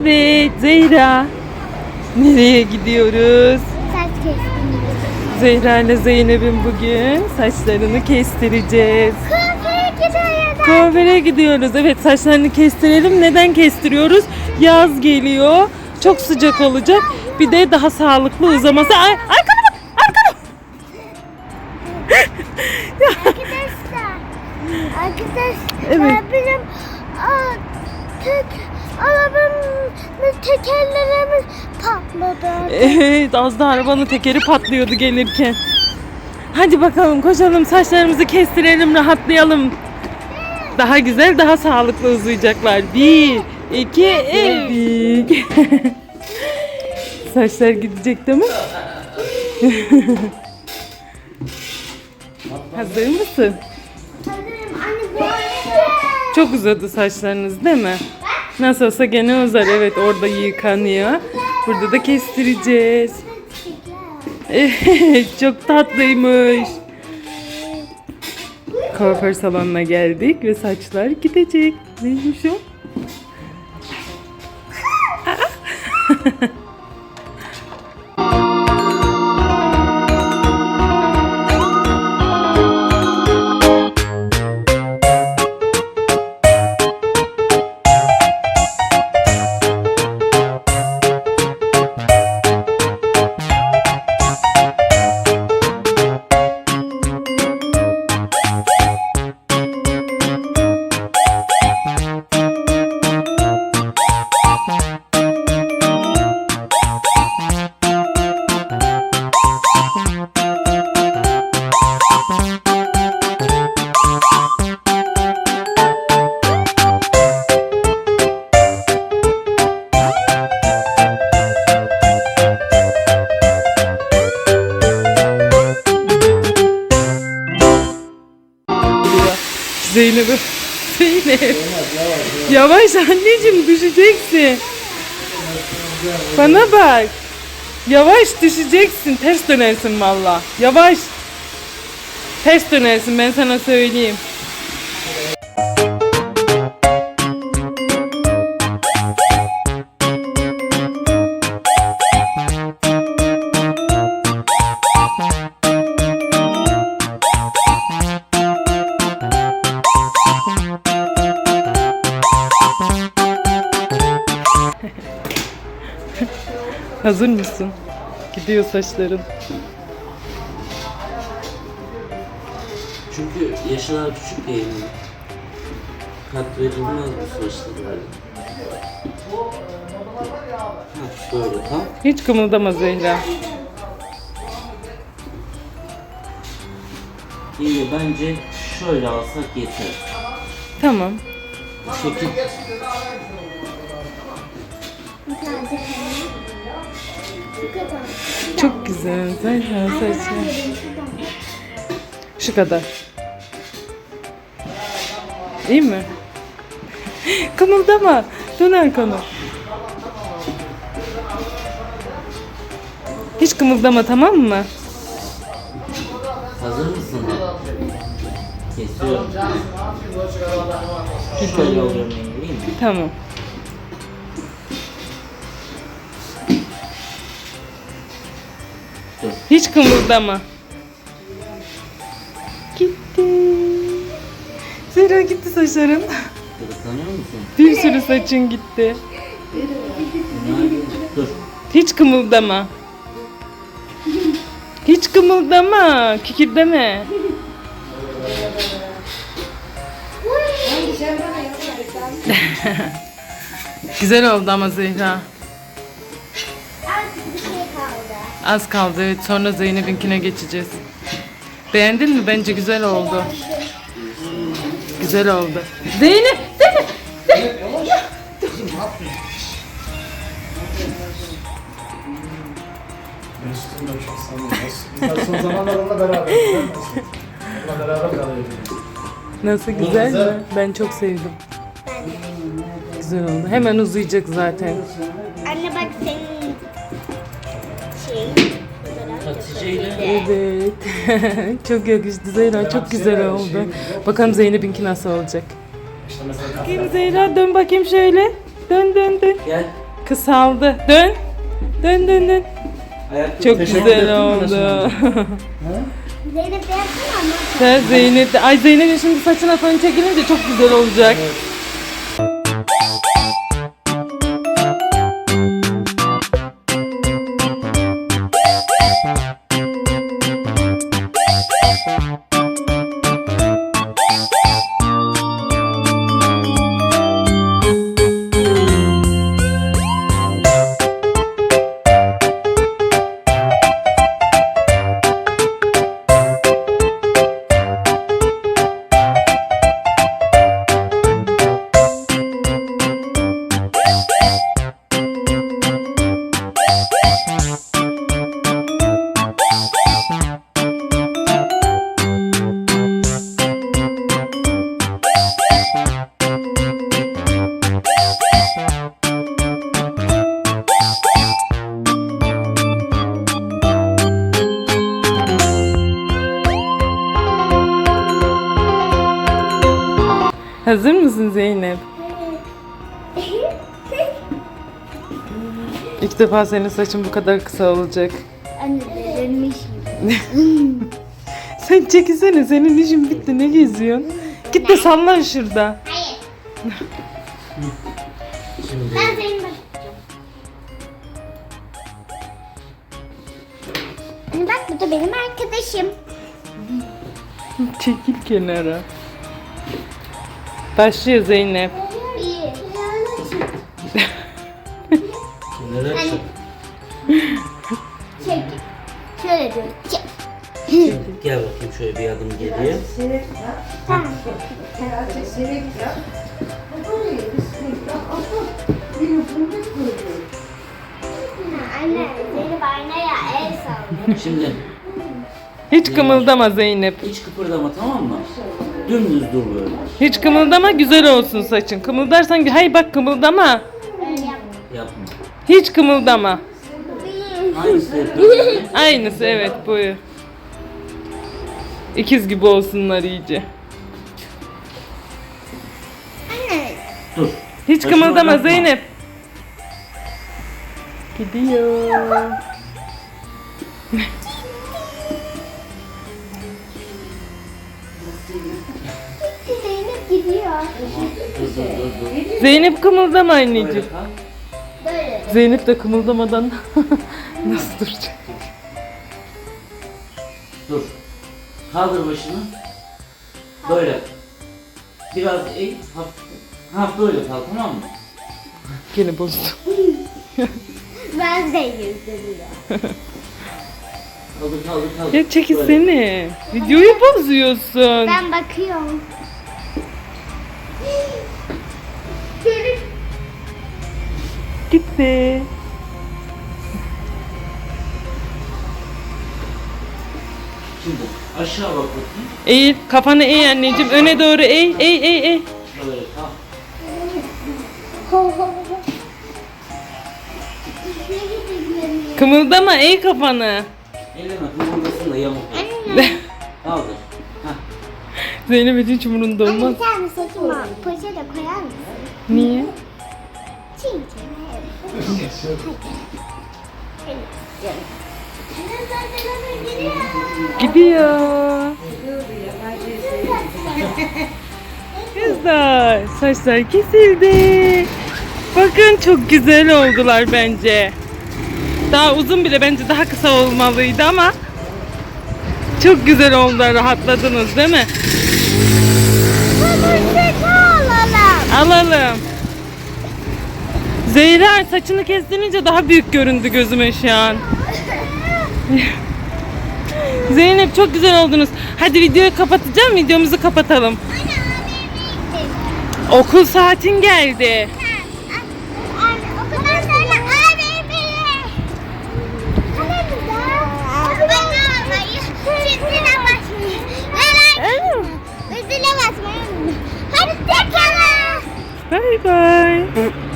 Evet Zehra. Nereye gidiyoruz? Saç kestim. Zehra ile Zeynep'in bugün saçlarını kestireceğiz. Kuaföre gidiyoruz. Kuaföre gidiyoruz. Evet saçlarını kestirelim. Neden kestiriyoruz? Yaz geliyor. Çok sıcak olacak. Bir de daha sağlıklı uzaması. Ay, arkana bak. Arkana. Arkadaşlar. Arkadaşlar. Evet. Bizim tek arabamın tekerlerimiz patladı. Evet az da arabanın tekeri patlıyordu gelirken. Hadi bakalım koşalım saçlarımızı kestirelim rahatlayalım. Daha güzel daha sağlıklı uzayacaklar. Bir, iki, üç. Saçlar gidecek değil mi? Hazır mısın? Hazırım anne. Çok uzadı saçlarınız değil mi? Nasıl olsa gene uzar. Evet orada yıkanıyor. Burada da kestireceğiz. Çok tatlıymış. Kuaför salonuna geldik ve saçlar gidecek. Neymiş o? Zeynep'e. Zeynep. Yavaş anneciğim düşeceksin. Bana bak. Yavaş düşeceksin. Ters dönersin valla. Yavaş. Ters dönersin ben sana söyleyeyim. Hazır mısın? Gidiyor saçların. Çünkü yaşlar küçük değil mi? Kat verilmez bu saçları böyle. Heh, böyle tam. Hiç kımıldama Zehra. İyi bence şöyle alsak yeter. Tamam. Bu şekil Bu kadar. Çok güzel Zehra saçı. Şu kadar. İyi mi? Kımıldama. Dön arkanı. Hiç kımıldama tamam mı? hazır mısın? Kesiyorum. Şöyle mi? Tamam. Dur. Hiç kımıldama. Gitti. Zehra gitti saçların. Kırıklanıyor musun? Bir sürü saçın gitti. Dur. Hiç kımıldama. Hiç kımıldama. Kikirdeme. Güzel oldu ama Zehra. Az kaldı. Evet, sonra Zeynep'inkine geçeceğiz. Beğendin mi? Bence güzel oldu. Güzel oldu. Zeynep! Zeynep! Kalıyoruz. Nasıl güzel mi? güzel. Ben çok sevdim. Güzel oldu. Hemen uzayacak zaten. Anne bak senin Evet. çok yakıştı Zehra. Çok güzel oldu. Bakalım Zeynep'inki nasıl olacak. Bakayım Zehra dön bakayım şöyle. Dön dön dön. gel. Kısaldı. Dön. Dön dön dön. Çok güzel oldu. Zeynep yapsana ama. Sen Zeynep. Ay Zeynep'in şimdi saçına fön çekilince çok güzel olacak. Hazır mısın Zeynep? İlk defa senin saçın bu kadar kısa olacak. Anne delirmiş. Sen çekilsene senin işin bitti ne geziyorsun? Git de sallan şurada. Hayır. Şimdi Ben senin. Anne bak bu da benim arkadaşım. Çekil kenara. Başlıyor Zeynep. Hani- çık. Çek. Şöyle dur. Çek. Gel bakayım şöyle bir adım geriye. Tamam. Ha, Anne Zeynep aynaya el sallıyor. Şimdi Hiç kımıldama Zeynep. hiç kıpırdama tamam mı? Dümdüz dur böyle. Hiç kımıldama güzel olsun saçın. Kımıldarsan hay bak kımıldama. Yapma. Hiç kımıldama. Aynısı. Aynısı evet bu. İkiz gibi olsunlar iyice. Anne. Dur. Hiç Başını kımıldama oynatma. Zeynep. Gidiyor. Zeynep gidiyor. Dur dur dur dur. Zeynep kımıldama anneciğim. Böyle. Zeynep de kımıldamadan nasıl duracak? Dur. Kaldır başını. Böyle. Biraz eğ. Hafif. Ha böyle kal tamam mı? Gene bozdu. Ben Zeynep duruyor. Kaldır kaldır kaldır. Ya Böyle. çekilsene. Videoyu bozuyorsun. Ben bakıyorum. Zeynep. Gitti. Şimdi aşağı bak bakayım. Eğil. Kafanı eğ anneciğim. Öne doğru eğ. Eğ eğ eğ. Böyle gidiyor? Kımıldama eğ kafanı. Eleme kıvırmasın da yamuk. Anne. Kaldır. Hah. Zeynep hiç umurunda Anne olmaz. bir tane saçıma poşete koyar mısın? Niye? Çin. Gidiyor. Kızlar saçlar kesildi. Bakın çok güzel oldular bence. Daha uzun bile bence daha kısa olmalıydı ama çok güzel oldular rahatladınız değil mi? alalım. Alalım. Zehra saçını kestirince daha büyük göründü gözüme şu an. Zeynep çok güzel oldunuz. Hadi videoyu kapatacağım. Videomuzu kapatalım. Okul saatin geldi. Bye bye.